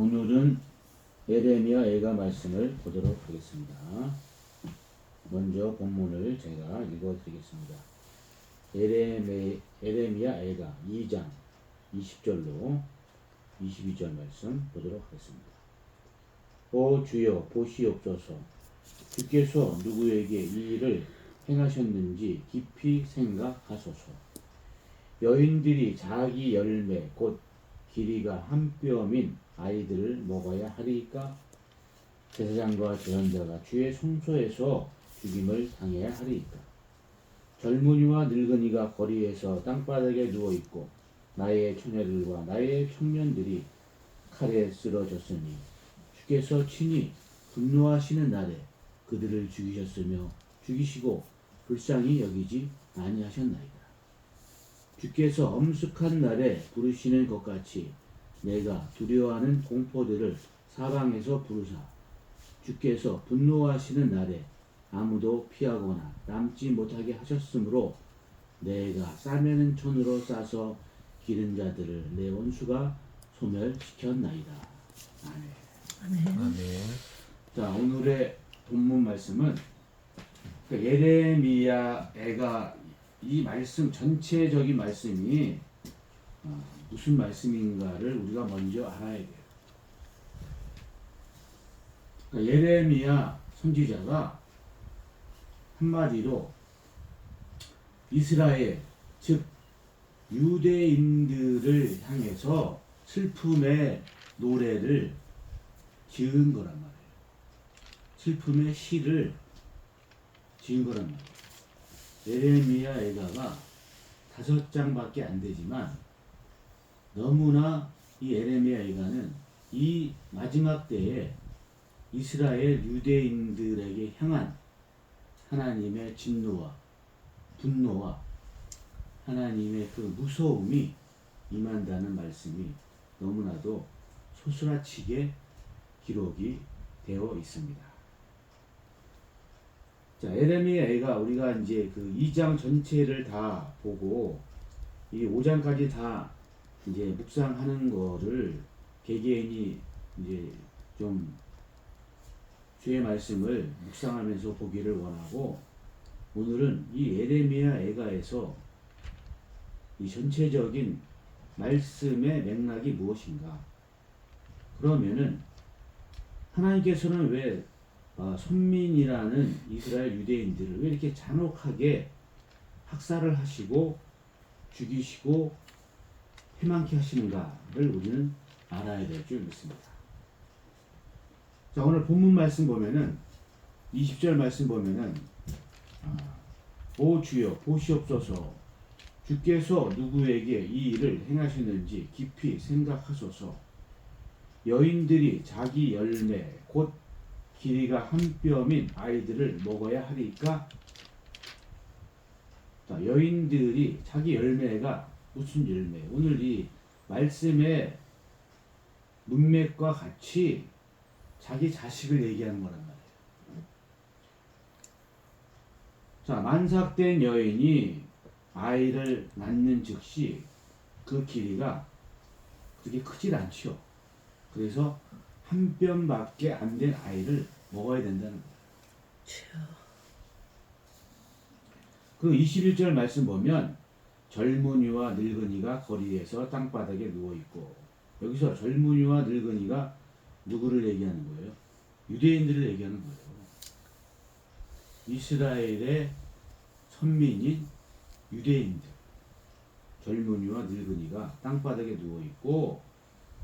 오늘은 에레미야 애가 말씀을 보도록 하겠습니다. 먼저 본문을 제가 읽어드리겠습니다. 에레미, 에레미야 애가 2장 20절로 22절 말씀 보도록 하겠습니다. 오 주여 보시옵소서 주께서 누구에게 이 일을 행하셨는지 깊이 생각하소서 여인들이 자기 열매 곧 길이가 한 뼘인 아이들을 먹어야 하리까 제사장과 제헌자가 주의 성소에서 죽임을 당해야 하리까 젊은이와 늙은이가 거리에서 땅바닥에 누워 있고 나의 처녀들과 나의 청년들이 칼에 쓰러졌으니 주께서 친히 분노하시는 날에 그들을 죽이셨으며 죽이시고 불쌍히 여기지 아니하셨나이다. 주께서 엄숙한 날에 부르시는 것 같이 내가 두려워하는 공포들을 사방에서 부르사 주께서 분노하시는 날에 아무도 피하거나 남지 못하게 하셨으므로 내가 싸매는 손으로 싸서 기른 자들을 내 원수가 소멸시켰나이다. 아멘. 아멘. 자 오늘의 본문 말씀은 그 예레미야 애가 이 말씀 전체적인 말씀이 어, 무슨 말씀인가를 우리가 먼저 알아야 돼요. 그러니까 예레미야 선지자가 한마디로 이스라엘 즉 유대인들을 향해서 슬픔의 노래를 지은 거란 말이에요. 슬픔의 시를 지은 거란 말이에요. 예레미야 애가가 다섯 장밖에 안 되지만 너무나 이 예레미야 애가는 이 마지막 때에 이스라엘 유대인들에게 향한 하나님의 진노와 분노와 하나님의 그 무서움이 임한다는 말씀이 너무나도 소스라치게 기록이 되어 있습니다. 자, 애가 우리가 이제 그 2장 전체를 다 보고 이 5장까지 다 이제 묵상하는 거를 개개인이 이제 좀 주의 말씀을 묵상하면서 보기를 원하고 오늘은 이 에레미야 애가에서 이 전체적인 말씀의 맥락이 무엇인가? 그러면은 하나님께서는 왜 어, 선민이라는 이스라엘 유대인들을 왜 이렇게 잔혹하게 학살을 하시고 죽이시고 해망케 하시는가를 우리는 알아야 될 줄 믿습니다. 자 오늘 본문 말씀 보면은 20절 말씀 보면은 아, 오 주여 보시옵소서 주께서 누구에게 이 일을 행하셨는지 깊이 생각하소서 여인들이 자기 열매 곧 길이가 한 뼘인 아이들을 먹어야 하리까? 자, 여인들이 자기 열매가 무슨 열매? 오늘 이 말씀의 문맥과 같이 자기 자식을 얘기하는 거란 말이에요. 자, 만삭된 여인이 아이를 낳는 즉시 그 길이가 그렇게 크질 않죠. 그래서 한 뼘밖에 안 된 아이를 먹어야 된다는 거예요. 그 21절 말씀 보면 젊은이와 늙은이가 거리에서 땅바닥에 누워 있고 여기서 젊은이와 늙은이가 누구를 얘기하는 거예요? 유대인들을 얘기하는 거예요. 이스라엘의 선민인 유대인들 젊은이와 늙은이가 땅바닥에 누워 있고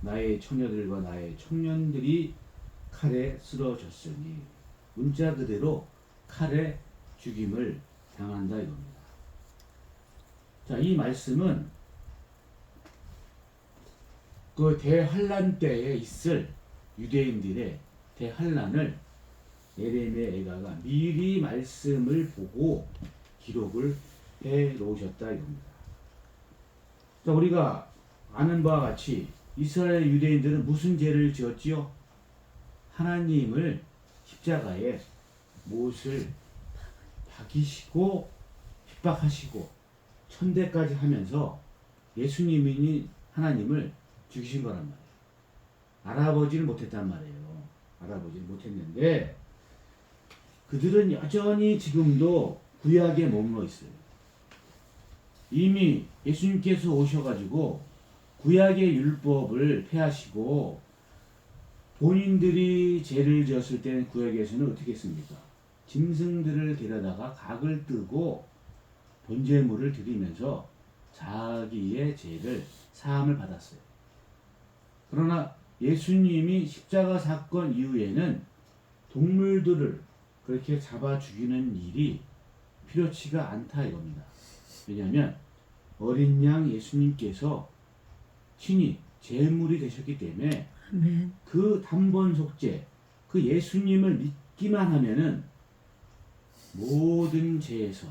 나의 처녀들과 나의 청년들이 칼에 쓰러졌으니 문자 그대로 칼에 죽임을 당한다 이겁니다. 자, 이 말씀은 그 대환란 때에 있을 유대인들의 대환란을 예레미야 애가가 미리 말씀을 보고 기록을 해 놓으셨다 이겁니다. 자, 우리가 아는 바와 같이 이스라엘 유대인들은 무슨 죄를 지었지요? 하나님을 십자가에 못을 박이시고 핍박하시고 천대까지 하면서 예수님이 하나님을 죽이신 거란 말이에요. 알아보지를 못했단 말이에요. 알아보지를 못했는데 그들은 여전히 지금도 구약에 머물러 있어요. 이미 예수님께서 오셔가지고 구약의 율법을 폐하시고 본인들이 죄를 지었을 때는 구약에서는 어떻게 했습니까? 짐승들을 데려다가 각을 뜨고 번제물을 드리면서 자기의 죄를 사함을 받았어요. 그러나 예수님이 십자가 사건 이후에는 동물들을 그렇게 잡아 죽이는 일이 필요치가 않다 이겁니다. 왜냐하면 어린 양 예수님께서 친히 제물이 되셨기 때문에 아멘. 그 단번 속죄, 그 예수님을 믿기만 하면은 모든 죄에서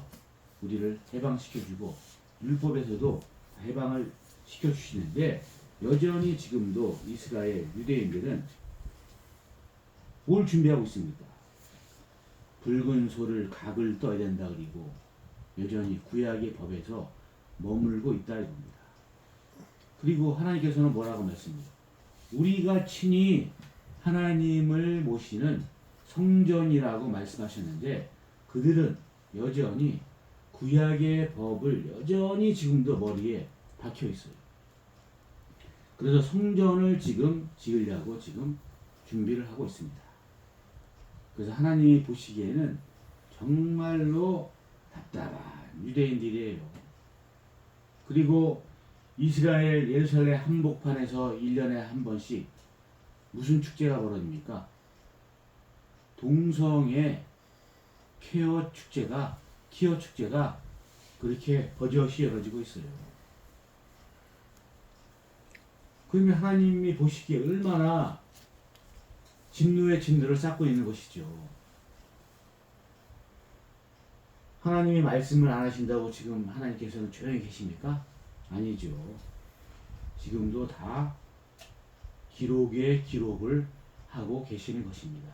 우리를 해방시켜주고 율법에서도 해방을 시켜주시는데 여전히 지금도 이스라엘 유대인들은 뭘 준비하고 있습니까? 붉은 소를 각을 떠야 된다 그리고 여전히 구약의 법에서 머물고 있다 이겁니다. 그리고 하나님께서는 뭐라고 말씀합니까? 우리가 친히 하나님을 모시는 성전이라고 말씀하셨는데 그들은 여전히 구약의 법을 여전히 지금도 머리에 박혀 있어요. 그래서 성전을 지금 지으려고 지금 준비를 하고 있습니다. 그래서 하나님이 보시기에는 정말로 답답한 유대인들이에요. 그리고 이스라엘 예루살렘 한복판에서 1년에 한 번씩 무슨 축제가 벌어집니까? 동성의 케어 축제가 키어 축제가 그렇게 버젓이 열어지고 있어요. 그러면 하나님이 보시기에 얼마나 진노의 진노를 쌓고 있는 것이죠. 하나님이 말씀을 안 하신다고 지금 하나님께서는 조용히 계십니까? 아니죠. 지금도 다 기록에 기록을 하고 계시는 것입니다.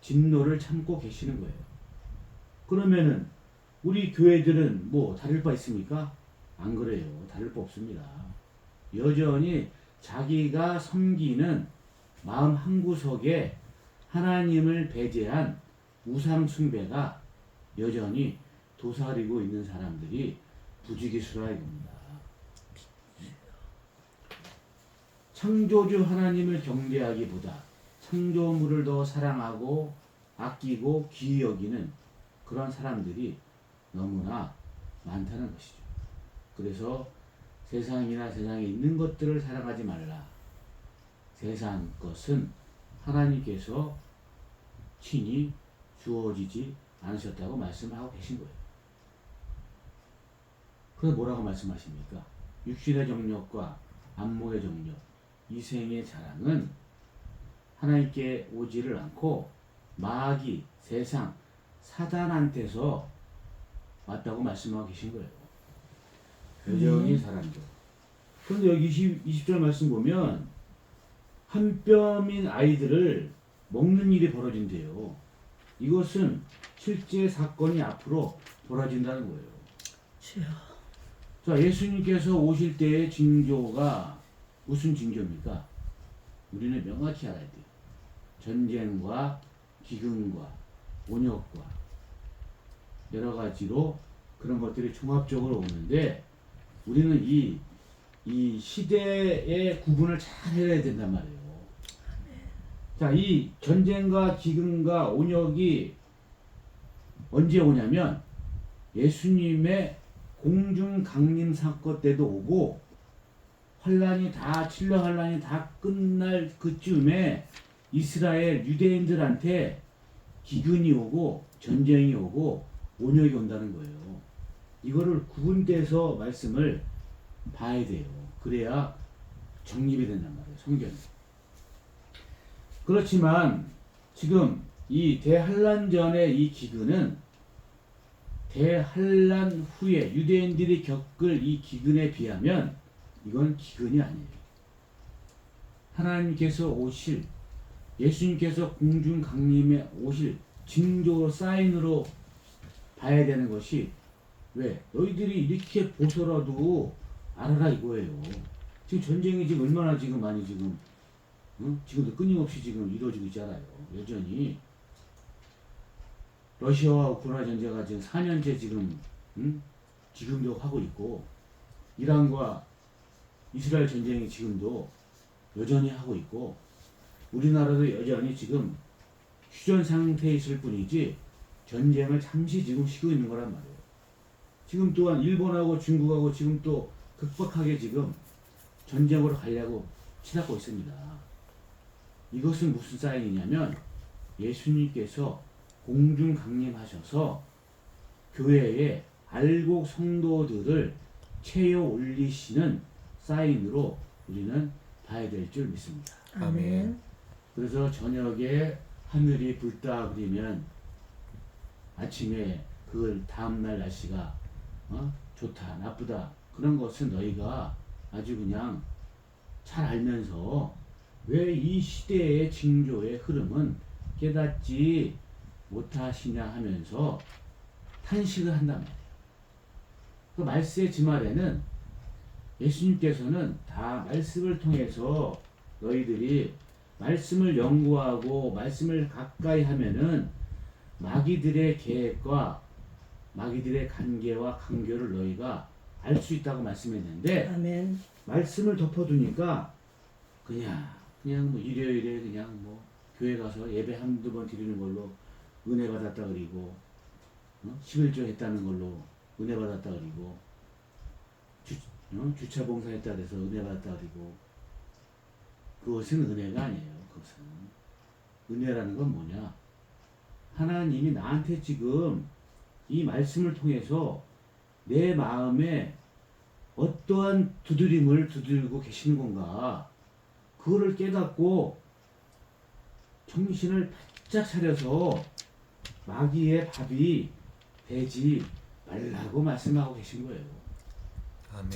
진노를 참고 계시는 거예요. 그러면은 우리 교회들은 뭐 다를 바 있습니까? 안 그래요. 다를 바 없습니다. 여전히 자기가 섬기는 마음 한구석에 하나님을 배제한 우상 숭배가 여전히 도사리고 있는 사람들이 부지기수라 이겁니다. 창조주 하나님을 경배하기보다 창조물을 더 사랑하고 아끼고 귀히 여기는 그런 사람들이 너무나 많다는 것이죠. 그래서 세상이나 세상에 있는 것들을 사랑하지 말라. 세상 것은 하나님께서 친히 주어지지 않으셨다고 말씀하고 계신 거예요. 그래서 뭐라고 말씀하십니까? 육신의 정력과 안목의 정력, 이생의 자랑은 하나님께 오지를 않고 마귀, 세상, 사단한테서 왔다고 말씀하고 계신 거예요. 여전히 사람들. 그런데 여기 20, 20 절 말씀 보면 한 뼘인 아이들을 먹는 일이 벌어진대요. 이것은 실제 사건이 앞으로 벌어진다는 거예요. 주여. 자, 예수님께서 오실 때의 징조가 무슨 징조입니까? 우리는 명확히 알아야 돼요. 전쟁과 기근과 온역과 여러 가지로 그런 것들이 종합적으로 오는데 우리는 이, 이 시대의 구분을 잘 해야 된단 말이에요. 자, 이 전쟁과 기근과 온역이 언제 오냐면 예수님의 공중 강림 사건 때도 오고 환란이 다 칠러 환란이 다 끝날 그쯤에 이스라엘 유대인들한테 기근이 오고 전쟁이 오고 온역이 온다는 거예요. 이거를 구분돼서 말씀을 봐야 돼요. 그래야 정립이 된단 말이에요. 성경이. 그렇지만 지금 이 대한란 전의 이 기근은 대한란 후에 유대인들이 겪을 이 기근에 비하면 이건 기근이 아니에요. 하나님께서 오실 예수님께서 공중 강림에 오실 징조 사인으로 봐야 되는 것이 왜 너희들이 이렇게 보더라도 알아라 이거예요. 지금 전쟁이 지금 얼마나 지금 많이 지금 응? 지금도 끊임없이 지금 이루어지고 있잖아요. 여전히 러시아와 우크라이나 전쟁가 지금 4년째 지금 응? 지금도 하고 있고 이란과 이스라엘 전쟁이 지금도 여전히 하고 있고 우리나라도 여전히 지금 휴전 상태에 있을 뿐이지 전쟁을 잠시 지금 쉬고 있는 거란 말이에요. 지금 또한 일본하고 중국하고 지금 또 극박하게 지금 전쟁으로 가려고 치닫고 있습니다. 이것은 무슨 사인이냐면 예수님께서 공중 강림하셔서 교회에 알곡 성도들을 채워 올리시는 사인으로 우리는 봐야 될 줄 믿습니다. 아멘. 그래서 저녁에 하늘이 붉다 그리면 아침에 그걸 다음날 날씨가 어? 좋다 나쁘다 그런 것은 너희가 아주 그냥 잘 알면서 왜 이 시대의 징조의 흐름은 깨닫지 못하시냐 하면서 탄식을 한단 말이에요. 그 말세의 지말에는 예수님께서는 다 말씀을 통해서 너희들이 말씀을 연구하고 말씀을 가까이 하면은 마귀들의 계획과 마귀들의 관계와 간교를 너희가 알 수 있다고 말씀했는데 아멘. 말씀을 덮어두니까 그냥 그냥 뭐 일요일에 그냥 뭐 교회 가서 예배 한두 번 드리는 걸로 은혜 받았다 그리고 어? 11조 했다는 걸로 은혜 받았다 그리고 주, 어? 주차 봉사했다 그래서 은혜 받았다 그리고 그것은 은혜가 아니에요. 그것은 은혜라는 건 뭐냐? 하나님이 나한테 지금 이 말씀을 통해서 내 마음에 어떠한 두드림을 두들고 계시는 건가? 그거를 깨닫고 정신을 바짝 차려서 마귀의 밥이 되지 말라고 말씀하고 계신 거예요. 아멘.